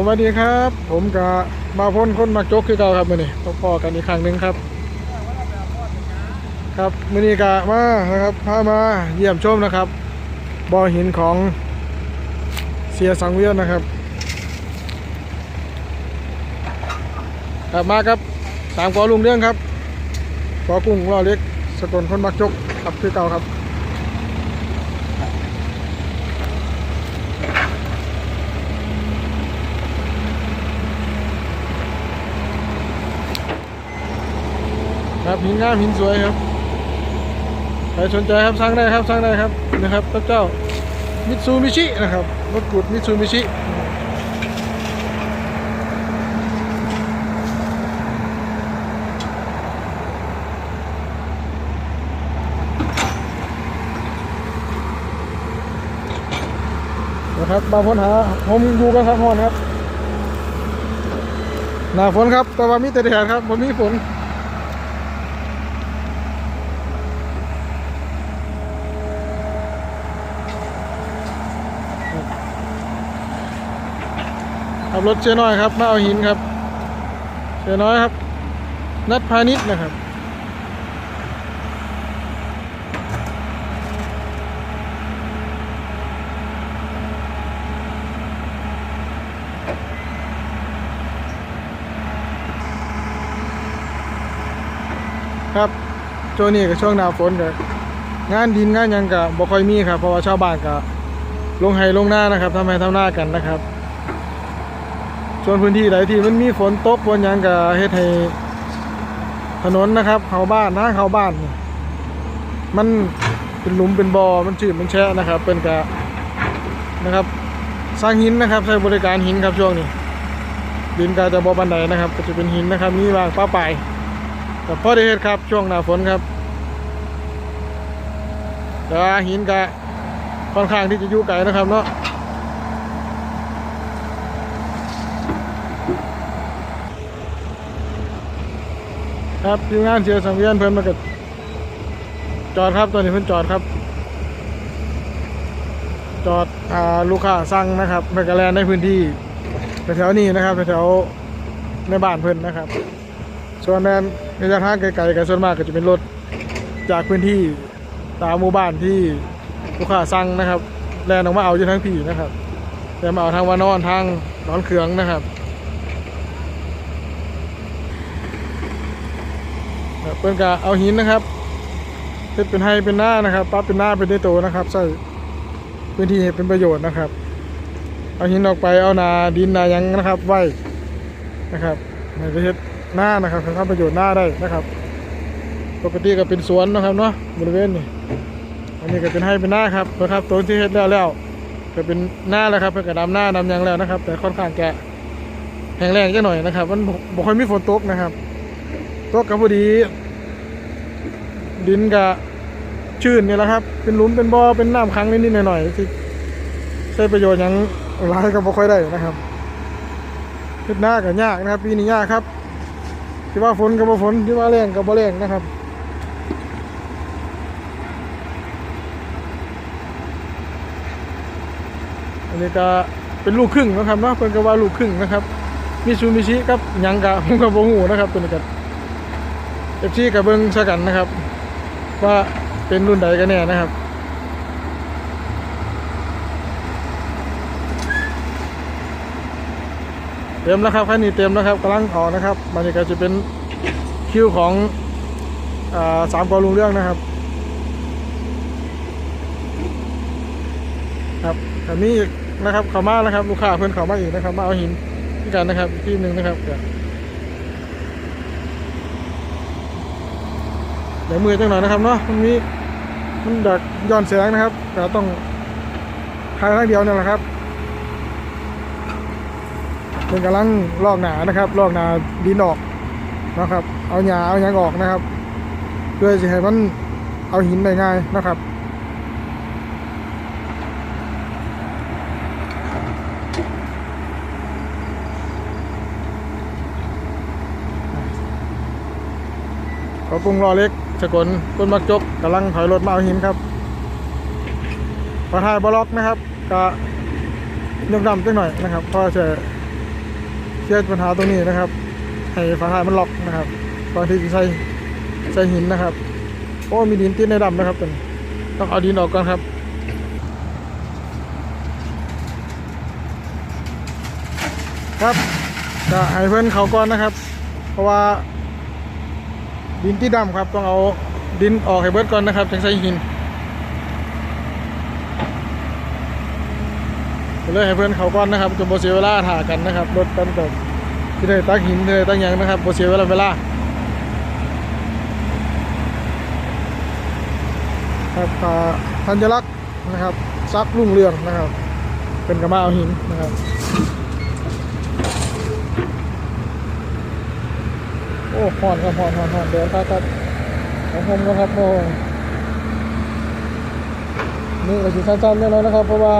ผมสวัสดีครับ ผมกับมาพ้นคนมักจกคือเก่าครับมื่อนี้พอกันอีกครั้งหนึ่งครับ ครับมื่อนี้กะมานะครับพามาเยี่ยมชมนะครับบ่อหินของเสียสังเวียนนะครับครับมาครับตามกอลุงเรื่องครับกอกุ้งรอเล็กสกลคนมักจกครับคือเก่าครับ ครับหินงามหินสวยครับใครสนใจครับสั่งได้ครับสั่งได้ครับนะครับพระเจ้ามิตซูมิชินะครับรถกุดมิตซูมิชินะครับบางคนหาผมอยู่กันครับพอนครับ หนาฝนครับ แต่ว่ามีแต่แดดครับผมมีฝน ขับรถเจ๊น้อยครับมาเอาหินครับเจ๊น้อยครับ นัดพาณิชย์นะครับครับช่วงนี้กับช่วงหน้าฝนกับงานดินงานยังกับบ่ค่อยมีครับเพราะว่าชาวบ้านกับลงไห้ลงหน้านะครับทำไห้ทำหน้ากันนะครับ ส่วนพื้นที่ใดที่มันมีฝนตกฝนหยังก็เฮ็ดให้ถนนนะครับเข้าบ้านทางเข้าบ้าน มันเป็นหลุมเป็นบ่อมันจืดมันแฉะนะครับเป็นกะนะครับ สร้างหินนะครับใช้บริการหินครับช่วงนี้ดินก็จะบ่บันไดนะครับ ก็จะเป็นหินนะครับมีบางป้าปลายแต่พอได้เฮ็ดครับช่วงหน้าฝนครับแต่หินก็ค่อนข้างที่จะยู่ไกลนะครับเนาะ ครับทีมงานเชียร์สังเวียนเพิ่นมากับจอดครับตอนนี้เพิ่นจอดครับ จอดอ่าลูกค้าสั่งนะครับเพิ่นกแลนในพื้นที่แถวๆนี้นะครับแถวในบ้านเพิ่นนะครับ ส่วนนั้นระยะทางไกลๆกันส่วนมากก็จะเป็นรถจากพื้นที่ตามหมู่บ้านที่ลูกค้าสั่งนะครับแลนออกมาเอาอยู่ทั้งพี่นะครับแต่มาเอาทางวานอนทางหนอนเขืองนะครับ ครับ เพื่อนก็เอาหินนะครับเฮ็ดเป็นให้เป็นหน้านะครับปั๊บเป็นหน้าเป็นได้โตนะครับใส่พื้นที่ให้เป็นประโยชน์นะครับ เอาหินออกไปเอานาดินนายังนะครับไว้นะครับให้ไปเฮ็ดหน้านะครับทำประโยชน์หน้าได้นะครับ ปกติก็เป็นสวนนะครับเนาะบริเวณนี้อันนี้ก็เป็นให้เป็นหน้าครับนะครับตัวที่เฮ็ดแล้วแล้วก็เป็นหน้าแล้วครับเพื่อนก็ดำหน้าดำยังแล้วนะครับ แต่ค่อนข้างแกะแห้งแรงจังหน่อยนะครับ มันบ่บ่ค่อยมีฝนตกนะครับตกกับพอดี ดินกับชื้นนี่แหละครับ เป็นหลุมเป็นบ่อเป็นน้ำค้างนิดๆหน่อยๆที่ใช้ประโยชน์ยังหลายก็บ่ค่อยได้นะครับเฮ็ดหน้าก็ยากนะครับ ปีนี้ยากครับที่ว่าฝนก็บ่ฝนที่ว่าแรงก็บ่แรงนะครับอันนี้ก็เป็นลูกครึ่งนะครับเนาะเพิ่นก็ว่าลูกครึ่งนะครับมิซูมิชิกับยังกะผมก็บ่ฮู้นะครับตัวนี้ก็เอฟซีกับเบิงซะกันนะครับ ว่าเป็นรุ่นใดกันแน่นะครับ เต็มแล้วครับคันนี้เต็มแล้วครับกำลังออกนะครับมันก็จะเป็นคิวของอสามกอลุงเรื่องนะครับ ครับอันนี้อีกนะครับเขามาแล้วครับ ลูกค้าเพื่อนเขามาอีกนะครับ มาเอาหินที่กันนะครับที่หนึ่งนะครับ เดี๋ยวเมือจังหน่อยนะครับเนาะมันมีมันดักย้อนแสงนะครับแต่ต้องคลายทางเดียวเนี่ยแหละครับเป็นกำลังลอกหนานะครับลอกหนาดินออกนะครับ เอาหญ้าเอาหยังออกนะครับเพื่อจะให้มันเอาหินได้ง่ายนะครับขอกรุงรอเล็ก สกลต้นมักจกกำลังถอยรถมาเอาหินครับพอทายบล็อกนะครับก็ยกดำจังหน่อยนะครับเพอจะเคลียร์ปัญหาตรงนี้นะครับให้ฝาท้ายมันล็อกนะครับก่อนที่จะใส่ใส่หินนะครับโอ้มีดินติดในดำนะครับเป็นต้องเอาดินออกก่อนครับครับจะให้เพื่อนเขาก่อนนะครับ เพราะว่า ดินที่ดำครับต้องเอาดินออกให้เบิดก่อนนะครับจึงใส่หินเลยให้เพื่อนเขาก่อนนะครับจะโบเสียเวลาถ่ากันนะครับรถกันกับที่ได้ตั้งหินที่ได้ตั้งยังนะครับโบเสียเวลาเวลาครับอ่าธัญลักษณ์นะครับซักรุ่งเรืองนะครับ เป็นกระมาเอาหินนะครับ อ้หอนครับหอนหอนหอนเดี๋ยวครับครับของผมนะครับโอ้นี่ก็สิสั้นๆแน่นอนนะครับ เพราะว่า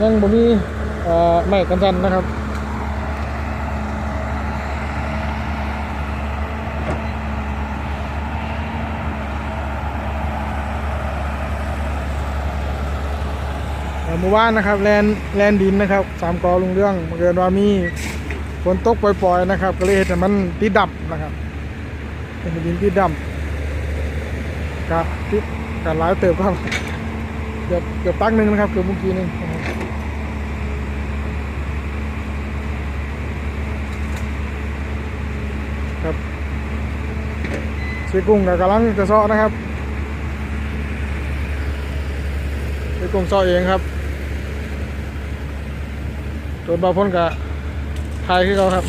ยังบ่มีไม้กันสันนะครับเมื่อวานนะครับ แลนแลนดินนะครับสามกอลุงเรื่องบังเกิดว่ามี ฝนตกปล่อยๆนะครับ ก็เลยเห็นมันติดดำนะครับเป็นดินติดดำกะติดกะหลายเติบครับเกือบเกือบตักหนึ่งนะครับเกือบเมื่อกี้หนึงครับครับเสีกุ้งกับกำลังจะซาะนะครับเสีกุ้งซาะเองครับโดนบาพ่นกะ ทายขึ้นเขาครับ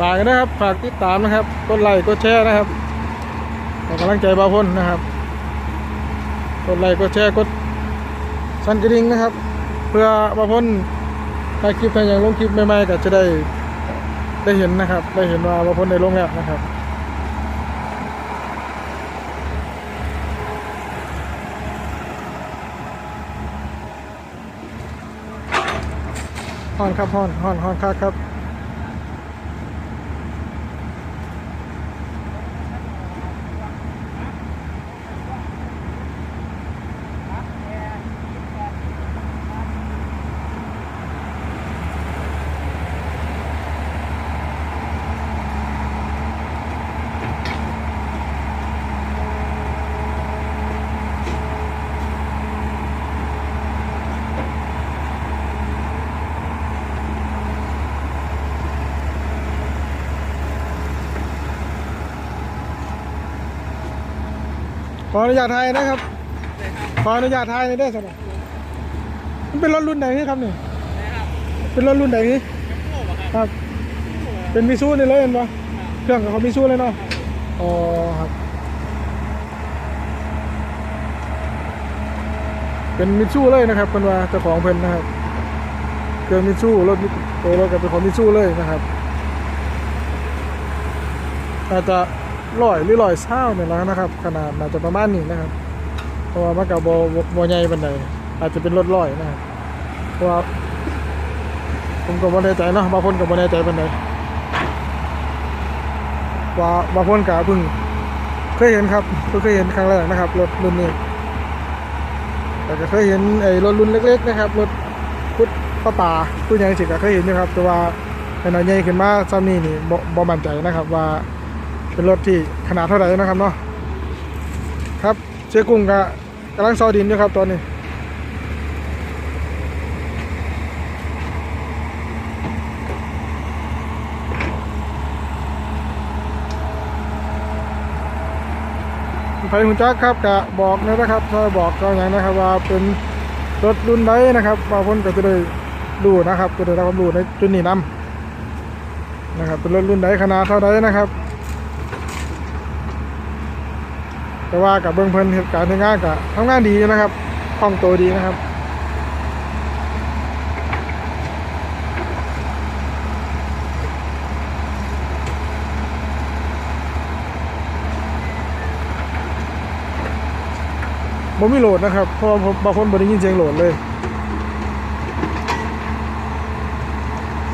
ฝากนะครับฝากติดตามนะครับกดไลค์กดแชร์นะครับให้กำลังใจบาวพ้นนะครับกดไลค์กดแชร์กดสั่นกระดิ่งนะครับ เพื่อบาวพ้นถ้าคลิปถ้าอย่างลงคลิปใหม่ๆก็จะได้ได้เห็นนะครับ ได้เห็นว่าบาวพ้นได้ลงแล้วนะครับ อนครับฮอนฮอนฮอนครับครับ ออนุญาตถ่ายนะครับ ขออนุญาตถ่ายในอยได้อสนะมันเป็นรถรุ่นไหนนี่ครับนี่เป็นรถรุ่นไหนนี่ครับ เป็นมิซูนี่เลยเห็นปะเครื่องกับเขามิซูเลยเนาะอ๋อครับเป็นมิซูเลยนะครับเป็นว่าเจ้าของเพิ่นนะครับเครื่องมิซูรถตัวรถกับเป็นของมิซูเลยนะครับอาจจะ ร้อยหรือร้อยเศร้าเนี่ยแล้วนะครับ ขนาดอาจจะประมาณนี้นะครับ เพราะว่ามันกับโบใหญ่บันไดอาจจะเป็นรถร้อยนะครับเพราะว่าผมก็บ่แน่ใจเนาะบางคนก็บ่แน่ใจบันไดว่าบางคนก็เพิ่งเคยเห็นครับเพิ่งเคยเห็นครั้งแรกนะครับรถรุ่นนี้แต่ก็เคยเห็นไอ้รถรุ่นเล็ก ๆ นะครับรถพุทธป้าป่าผู้ใหญ่สิก็เคยเห็นนะครับ แต่ว่าขนาดใหญ่ขึ้นมาซ้ำนี่นี่บ่บ่มั่นใจนะครับว่า เป็นรถที่ขนาดเท่าไหร่นะครับเนาะครับเชือกุ้งก็กำลังซอดินอยู่ครับตอนนี้ไฟหุ่นจักรครับกะบอกนะนะครับถ้าบอกก็อย่างนะครับว่าเป็นรถรุ่นใดนะครับบางคนก็จะได้ดูนะครับจะได้รับความรู้ในจุดนี้นำนะครับเป็นรถรุ่นใดขนาดเท่าใดนะครับ แต่ว่ากับเบื้องเพิ่นเหตุการณ์ที่งานกับทำงานดีนะครับคล่องตัวดีนะครับบ่มีโหลดนะครับเพราะบางคนบ่ได้ยินเสียงโหลดเลย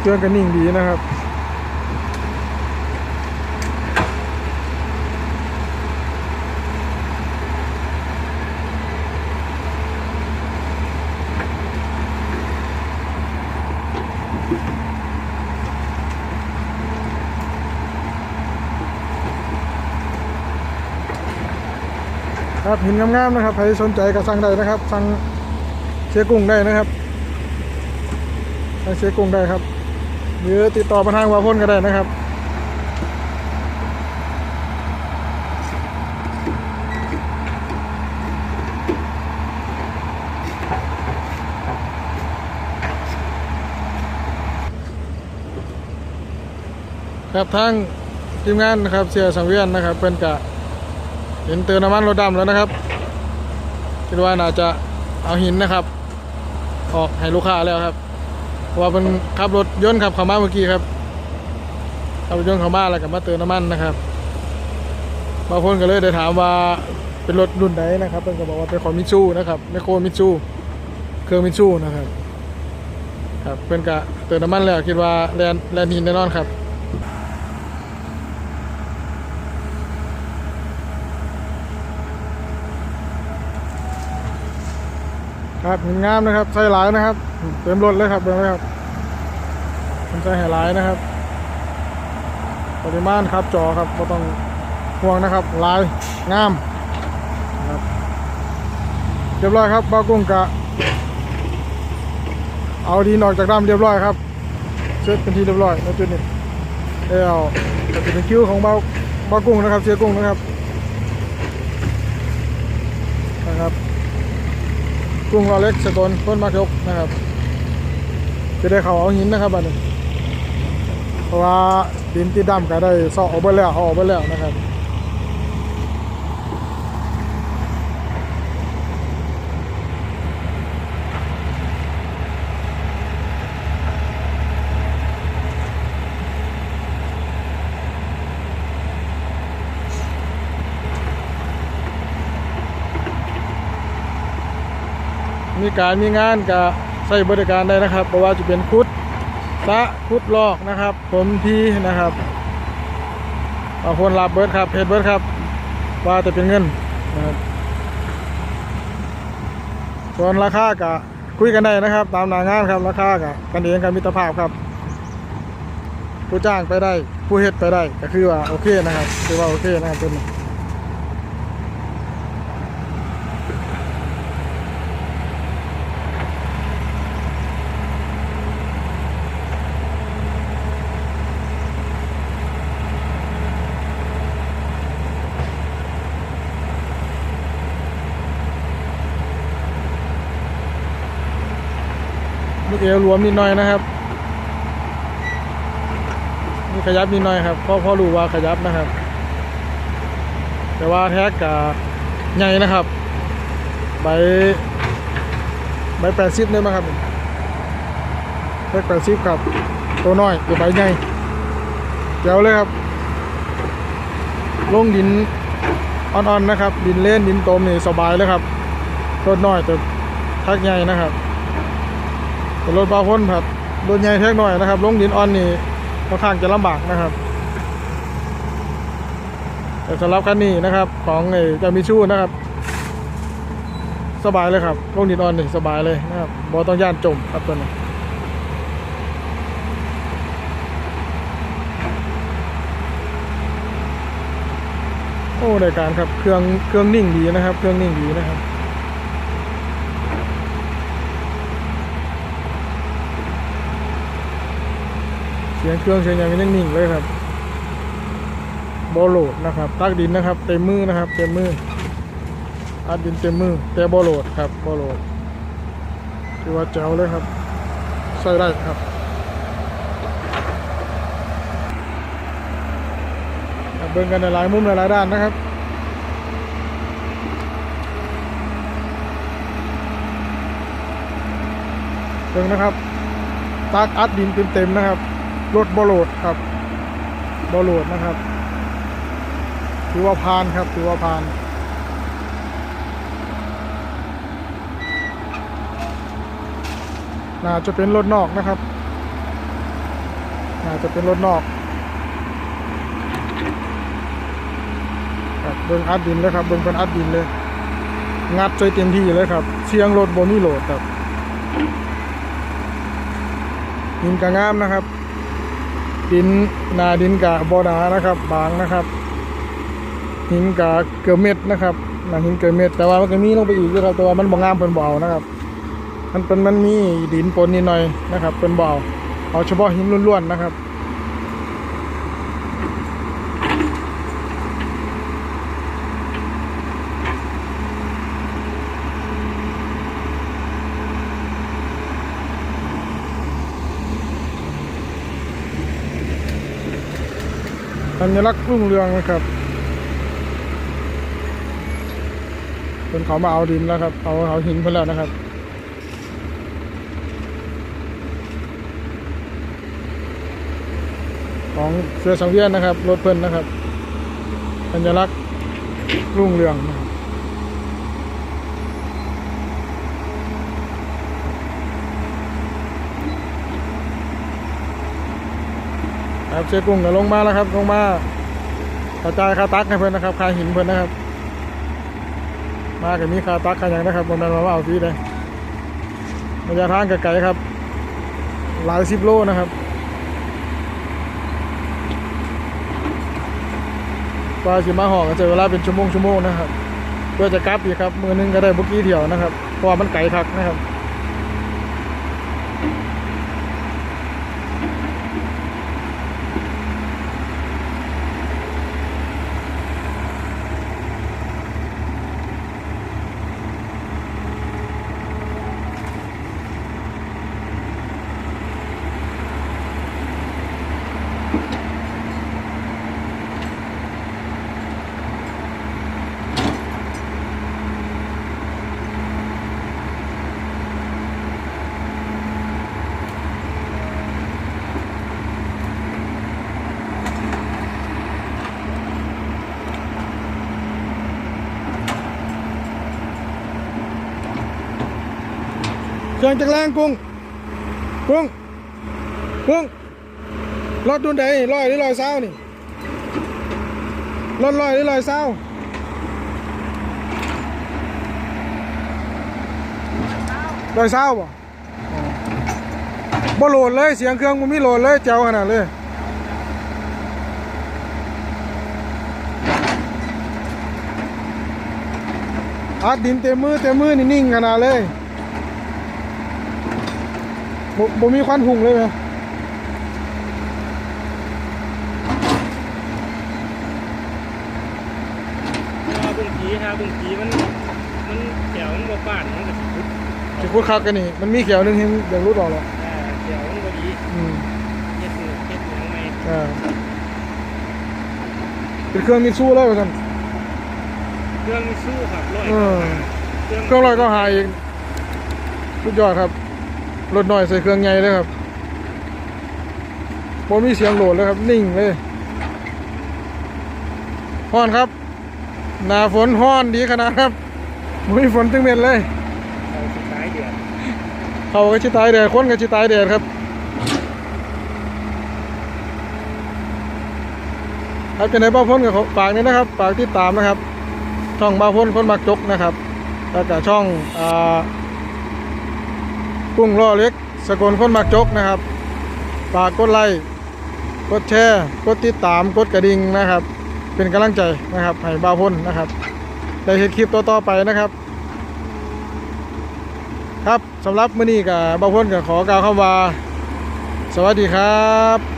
เครื่องก็นิ่งดีนะครับ ครับหินงามๆนะครับใครสนใจก็สั่งได้นะครับ สั่งเชียกุ้งได้นะครับสั่งเชียกุ้งได้ครับ หรือติดต่อมาทางวาพ่นก็ได้นะครับครับทางทีมงานนะครับเสียสังเวียนนะครับเป็นกะ เห็นเตือนน้ำมันรถดำแล้วนะครับคิดว่าน่าจะเอาหินนะครับ ออกให้ลูกค้าแล้วครับว่าเป็นขับรถยนต์ขับเข้ามาเมื่อกี้ครับขับรถยนต์เข้ามาแล้วก็มาเติมน้ำมันนะครับบางคนก็เลยได้ถามว่าเป็นรถรุ่นไหนนะครับเพิ่นก็บอกว่าเป็นของมิตซูนะครับไมโครมิตซูเครื่องมิตซูนะครับครับเพิ่นกะเติมน้ำมันแล้วคิดว่าแลนแลนหินแน่นอนครับ ครับหินงามนะครับใส่หลายนะครับเต็มรถเลยครับเบิ่งเลยครับผมใส่หลายนะครับ ปริมาณครับจอครับก็ต้องห่วงนะครับลายงามครับเรียบร้อยครับบ้ากุ้งกะ เอาดีนออกจากด้ามเรียบร้อยครับเสร็จเป็นที่เรียบร้อยแล้วจุดนี้เดี๋ยวจะเป็นคิวของเบาเบากุ้งนะครับเสียกุ้งนะครับ กุ้งรอเล็กสกลต้นมากยกนะครับ จะได้เขาเอาหินนะครับบัดนี้เพราะว่าดินที่ดำก็ได้ซอกออกไปแล้วเอาออกไปแล้วนะครับ การมีงานก็ใช้บริการได้นะครับเพราะว่าจะเป็นคุดสะคุดลอกนะครับ ผมทีนะครับบาคนรับเบิร์ดครับเพจเบิร์ดครับ ว่าจะเป็นเงินนะครับส่วนราคาก็คุยกันได้นะครับ ตามหนางานครับ ราคาก็กันเองกันมิตรภาพครับ ผู้จ้างไปได้ ผู้เฮ็ดไปได้ก็คือว่าโอเคนะครับคือว่าโอเคนะครับเป็นีเอวรวมนิดหน่อยนะครับมีขยับนิดหน่อยครับพราะเพราะรู้ว่าขยับนะครับ แต่ว่าแท็กกับใหญ่นะครับใบใบแปดสิบเลยมั้งครับใบแปดสิบครับ ตัวน้อยตัวใบใหญ่เจ๋วเลยครับ ลงดินอ่อนๆนะครับ ดินเล่นดินตมนี่สบายเลยครับรถน้อยแต่ทักใหญ่นะครับ รถบาพ้นครับรถใหญ่แท็กหน่อยนะครับ ลงดินอ่อนนี่ค่อนข้างจะลำบากนะครับ แต่สำหรับคันนี้นะครับ ของไอ้เจามิชูนะครับ สบายเลยครับ ลงดินอ่อนนี่สบายเลยนะครับบอต้องย่านจมครับตัวนี้โอ้ได้การครับเครื่องเครื่องนิ่งดีนะครับ เครื่องนิ่งดีนะครับ สียงเครื่องเสียงย่างนี้นิ่งเลยครับบอโหลดนะครับ ตักดินนะครับ เต็มมือนะครับ เต็มมืออัดดินเต็มมือแต่บอโหลดครับบอโหลดถือว่าแจ๋วเลยครับใส่ได้ครับเบิ่งกันในหลายมุมในหลายด้านนะครับเบิ่งนะครับตักอัดดินเต็มๆนะครับ รถบอโหลดครับบอโหลดนะครับถือว่าพานครับถือว่าพานน่าจะเป็นรถนอกนะครับน่าจะเป็นรถนอกครับเบิ้งอัดดินเลยครับเบิ้งเป็นอัดดินเลย งัดใจเต็มที่เลยครับ เสียงรถบมีโหลดครับดินกะงามนะครับ ดินนาดินกะบอนานะครับ บางนะครับหินกะเกือเม็ดนะครับหนาหินเกลือเม็ดแต่ว่ามันก็มีลงไปอีกอยู่ครับแต่ว่ามันบ่งามเป็นเบานะครับ มันเป็นมันมีดินปนนิดหน่อยนะครับเป็นเบาเอาเฉพาะหินล้วนๆนะครับ สัญลักษณ์รุ่งเรืองนะครับเป็นเขามาเอาดินแล้วครับ เอาเอาหินเพิ่นแล้วนะครับของเสือสังเวียนนะครับ รถเพิ่นนะครับสัญลักษณ์รุ่งเรืองนะครับ ครับเชือกุ้งก็ลงมาแล้วครับลงมากระจายคาตักให้เพิ่อนนะครับคาหินเพิ่อนนะครับ มากับมีคาตักคาอย่างนะครับบนนั้นมาว่าเอาทีเลยระยะทางไกลๆครับ หลายสิบโลนะครับกว่าสิมาห่อก็จะเวลาเป็นชั่วโมงชั่วโมงนะครับเพื่อจะกลับอีกครับมือหนึงก็ได้บุกี้เที่ยวนะครับเพราะว่ามันไกลคักนะครับ งจักรแรงกุ้งกุ้งกุ้งรถดุนใดลอยหรือลอยเศร้านี่รถลอยหรือลอยเศร้าลอยเศร้าบ่บ่โหลดเลยเสียงเครื่องมันไม่โหลดเลยเจ้าขนาดเลยอัดดินเต็มมือเต็มมือนี่นิ่งขนาดเลย บ่บ่มีควันหุ่งเลยไหมถ้าบางทีถ้าบางทีมัน มันแถวมันบ่ป้านมันก็สิพุดสิพูดคักกันนี่ มันมีเขียวหนึงเห็นอย่างรู้ดอกหรอกอ่าแถวมันบ่ดีอืมเฮ็ดมือเฮ็ดหยังไม่อ่าเป็นเครื่องมิตซูแล้วกันเครื่องมันสู้ครับร้อยเออเครื่องเครื่องลอยก็หายอีกสุดยอดครับ รถหน่อยใส่เครื่องใหญ่เลยครับบ่มีเสียงโหลดเลยครับ นิ่งเลยฮ้อนครับ หน้าฝนฮ้อนดีขนาดครับบ่มีฝนตึงเม็ดเลยเอาสุดท้ายเดือนเขาก็ชิตายแดดคนก็ชิตายแดดครับ ครับจะไหนบ้าพ้นกับฝากนี้นะครับฝากติดตามนะครับ ช่องบ้าพ้นคนมักจกนะครับ แล้วก็ช่องอ่า กุ้งล่อเล็ก สกลคนมักจกนะครับฝากกดไลค์กดแชร์กดติดตามกดกระดิ่งนะครับ เป็นกำลังใจนะครับให้บ้าพ้นนะครับได้เห็นคลิปต่อๆไปนะครับ ครับสำหรับมื้อนี้กับบาวพ้นกับขอกล่าวคำว่า สวัสดีครับ